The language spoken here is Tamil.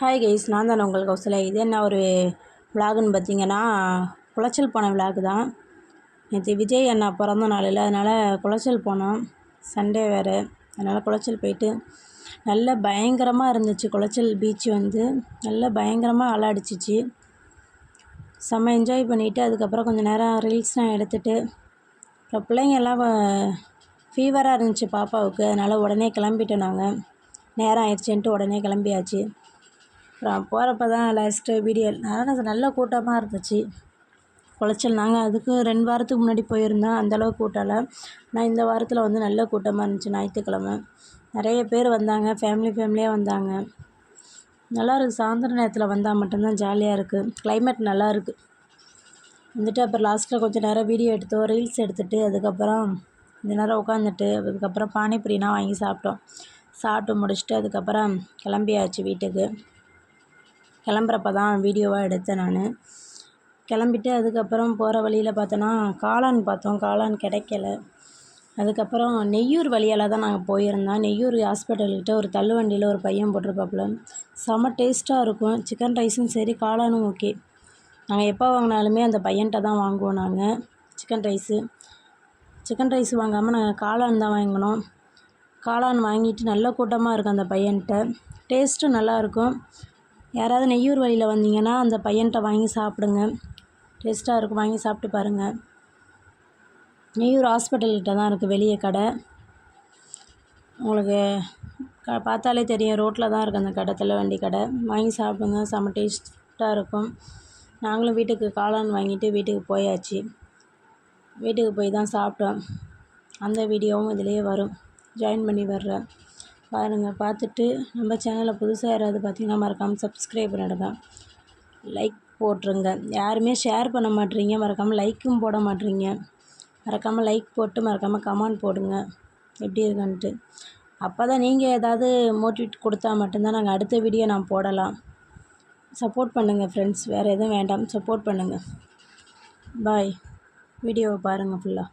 ஹாய் கைஸ் நான் தான் உங்கள் சில இது என்ன ஒரு விலாகுன்னு பார்த்தீங்கன்னா குளச்சல் போன விலாகு தான். நேற்று விஜய் அண்ணா பிறந்த நாளில் அதனால் குளச்சல் போனோம். சண்டே வேறு. அதனால் குளச்சல் போயிட்டு நல்ல பயங்கரமாக இருந்துச்சு குளச்சல் பீச் வந்து. நல்ல பயங்கரமாக அலை அடிச்சிச்சு செம்ம என்ஜாய் பண்ணிவிட்டு அதுக்கப்புறம் கொஞ்சம் நேரம் ரீல்ஸ்லாம் எடுத்துகிட்டு அப்புறம் பிள்ளைங்க எல்லாம் ஃபீவராக இருந்துச்சு பாப்பாவுக்கு. அதனால் உடனே கிளம்பிட்டோம் நாங்கள் நேரம் ஆயிடுச்சுன்ட்டு உடனே கிளம்பியாச்சு. அப்புறம் போகிறப்ப தான் லாஸ்ட்டு வீடியோ அதனால் நல்ல கூட்டமாக இருந்துச்சு. குளச்சல் நாங்கள் அதுக்கு ரெண்டு வாரத்துக்கு முன்னாடி போயிருந்தோம். அந்தளவுக்கு கூட்டம் இல்லை ஆனால் இந்த வாரத்தில் வந்து நல்ல கூட்டமாக இருந்துச்சு. ஞாயிற்றுக்கிழம. நிறைய பேர் வந்தாங்க. ஃபேமிலி ஃபேமிலியாக வந்தாங்க. நல்லாயிருக்கு சாயந்தர நேரத்தில் வந்தால் மட்டும்தான் ஜாலியாக இருக்குது கிளைமேட் நல்லாயிருக்கு வந்துட்டு அப்புறம் லாஸ்ட்டில் கொஞ்சம் நேரம் வீடியோ எடுத்தோம் ரீல்ஸ் எடுத்துகிட்டு அதுக்கப்புறம் கொஞ்ச நேரம் உட்காந்துட்டு அதுக்கப்புறம் பானிபூரிலாம் வாங்கி சாப்பிட்டோம். சாப்பிட்டு முடிச்சுட்டு அதுக்கப்புறம் கிளம்பியாச்சு வீட்டுக்கு. கிளம்புறப்ப தான் வீடியோவாக எடுத்தேன் நான். கிளம்பிட்டு அதுக்கப்புறம் போகிற வழியில் பார்த்தோன்னா காளான் பார்த்தோம். காளான் கிடைக்கல. அதுக்கப்புறம் நெய்யூர் வழியால் தான் நாங்கள் போயிருந்தோம். நெய்யூர் ஹாஸ்பிட்டல்கிட்ட ஒரு தள்ளுவண்டியில் ஒரு பையன் போட்டிருப்பாப்புல. செம்ம டேஸ்ட்டாக இருக்கும். சிக்கன் ரைஸும் சரி காளானும் ஓகே நாங்கள் எப்போ வாங்கினாலுமே அந்த பையன்கிட்ட தான் வாங்குவோம் நாங்கள் சிக்கன் ரைஸு சிக்கன் ரைஸ் வாங்காமல் நாங்கள் காளான் தான் வாங்கினோம். காளான் வாங்கிட்டு நல்ல கூட்டமாக இருக்கும் அந்த பையன்கிட்ட டேஸ்ட்டும் நல்லாயிருக்கும் யாராவது நெய்யூர் வழியில் வந்தீங்கன்னா அந்த பையன்கிட்ட வாங்கி சாப்பிடுங்க. டேஸ்ட்டாக இருக்கும். வாங்கி சாப்பிட்டு பாருங்கள் நெய்யூர் ஹாஸ்பிட்டல்கிட்ட தான் இருக்குது வெளியே கடை. உங்களுக்கு க பார்த்தாலே தெரியும். ரோட்டில் தான் இருக்குது அந்த கடை தள்ளுவண்டி கடை. வாங்கி சாப்பிடுங்க. செம்ம டேஸ்ட்டாக இருக்கும். நாங்களும் வீட்டுக்கு காளான் வாங்கிட்டு வீட்டுக்கு போயாச்சு. வீட்டுக்கு போய் தான் சாப்பிட்டோம். அந்த வீடியோவும் இதிலேயே வரும். ஜாயின் பண்ணி வர்றேன். பாருங்கள் பார்த்துட்டு நம்ம சேனலை புதுசாக யாராவது பார்த்தீங்கன்னா மறக்காமல் சப்ஸ்கிரைப் பண்ணிடுங்க லைக் போட்டுருங்க. யாருமே ஷேர் பண்ண மாட்றீங்க மறக்காமல் லைக்கும் போட மாட்றீங்க மறக்காமல் லைக் போட்டு மறக்காமல் கமெண்ட் போடுங்க. எப்படி இருக்குன்ட்டு. அப்போ தான் நீங்கள் ஏதாவது மோட்டிவேட் கொடுத்தா மட்டும்தான் நாங்கள் அடுத்த வீடியோ நான் போடலாம். சப்போர்ட் பண்ணுங்கள் ஃப்ரெண்ட்ஸ் வேறு எதுவும் வேண்டாம். சப்போர்ட் பண்ணுங்கள் பாய் வீடியோவை பாருங்கள் ஃபுல்லாக